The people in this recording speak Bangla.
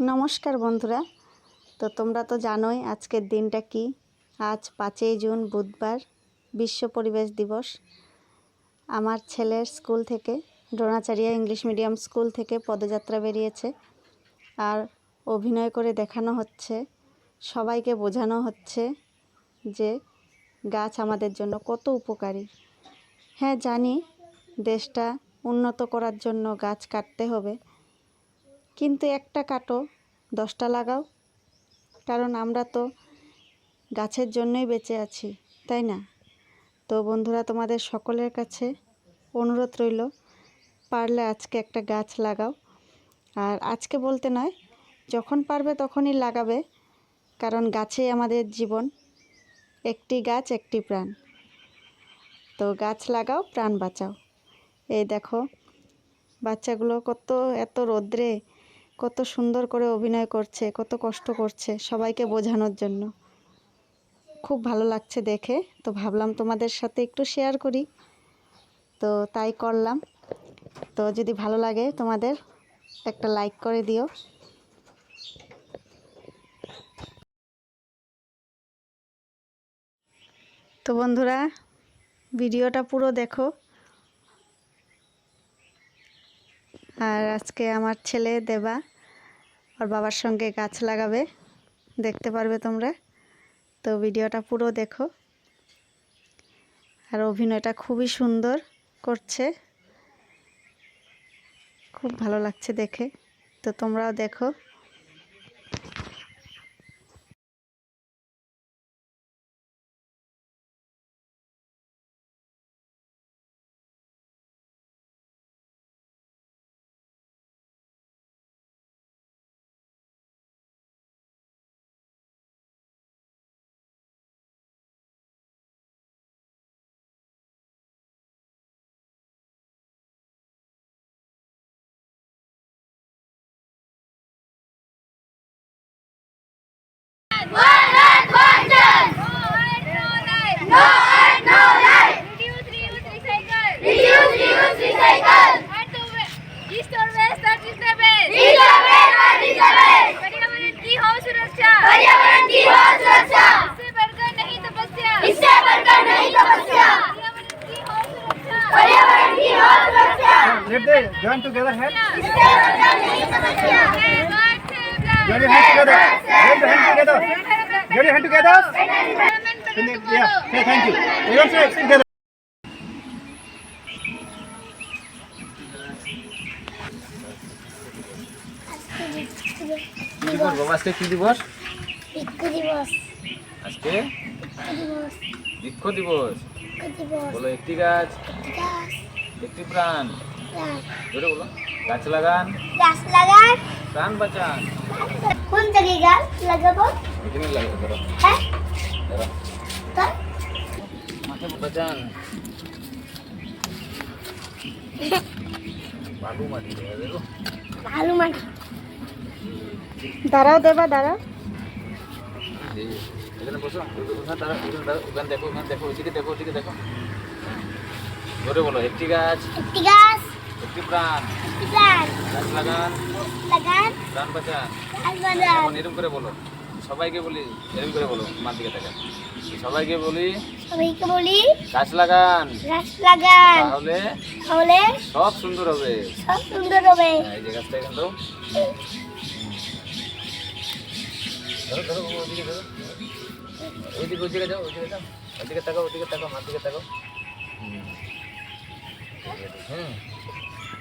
নমস্কার বন্ধুরা। তো তোমরা তো জানোই আজকের দিনটা কি। আজ পাঁচই জুন, বুধবার, বিশ্ব পরিবেশ দিবস। আমার ছেলের স্কুল থেকে ড্রোনাচারিয়া ইংলিশ মিডিয়াম স্কুল থেকে পদযাত্রা বেরিয়েছে। আর অভিনয় করে দেখানো হচ্ছে, সবাইকে বোঝানো হচ্ছে যে গাছ আমাদের জন্য কত উপকারী। হ্যাঁ জানি দেশটা উন্নত করার জন্য গাছ কাটতে হবে কিন্তু একটা কাটো, দশটা লাগাও। কারণ আমরা তো গাছের জন্যই বেঁচে আছি, তাই না? তো বন্ধুরা, তোমাদের সকলের কাছে অনুরোধ রইল, পারলে আজকে একটা গাছ লাগাও। আর আজকে বলতে নয়, যখন পারবে তখনই লাগাবে, কারণ গাছেই আমাদের জীবন, একটি গাছ, একটি প্রাণ। তো গাছ লাগাও, প্রাণ বাঁচাও। এই দেখো, বাচ্চাগুলো কত, এত রোদ্রে কত সুন্দর করে অভিনয় করছে, কত কষ্ট করছে সবাইকে বোঝানোর জন্য। খুব ভালো লাগছে দেখে। তো ভাবলাম তোমাদের সাথে একটু শেয়ার করি। তো তাই করলাম। তো যদি ভালো লাগে তোমাদের, একটা লাইক করে দিও। তো বন্ধুরা, ভিডিওটা পুরো দেখো। আর আজকে আমার ছেলে দেবা ওর বাবার সঙ্গে গাছ লাগাবে, দেখতে পারবে তোমরা। তো ভিডিওটা পুরো দেখো। আর অভিনয়টা খুবই সুন্দর করছে। খুব ভালো লাগছে দেখে। তো তোমরাও দেখো। Let them join together hands. Join your hands together. Join your hands together. Join your hands together. Yeah. Say thank you. Everyone say together. কি করবো আজকে কি দিবস ভিক্ষু দিবস আজকে ভিক্ষু দিবস বৃক্ষ দিবস ভিক্ষু দিবস বলো একটি গাছ গাছ একটি প্রাণ লাগান। ধরে বলো গাছ লাগান গাছ লাগান প্রাণ বাঁচান। কোন জায়গায় গাছ লাগাবো? এখানে লাগাতে ধরো। হ্যাঁ? ধরো। মাঠে বাঁচান। বালু মাটি দেখো ভালো মাটি। দাঁড়াও দেবা দাঁড়াও। এখানে বসো দাঁড়াও, ওখানে দাঁড়াও, ওখানে দেখো ওখানে দেখো ওইদিকে দেখো ওইদিকে দেখো। ধরে বলো একটি গাছ। একটি গাছ। একটি প্রাণ। গাছ লাগান। লাগান। প্রাণ বাঁচান। বাগান এখন এরকম করে বলো সবাইকে বলি এরকম করে বলো মার দিকে থাকে সবাইকে বলি সবাইকে বলি গাছ লাগান। গাছ লাগান। তাহলে তাহলে সব সুন্দর হবে। সব সুন্দর হবে। হ্যাঁ, এই যে গাছটা এখান তো ধরো ধরো ওইদিকে ওইদিকে যাও ওইদিকে যাও। ওইদিকে তাকাও ওইদিকে তাকাও মার দিকে তাকাও। হুম হুম।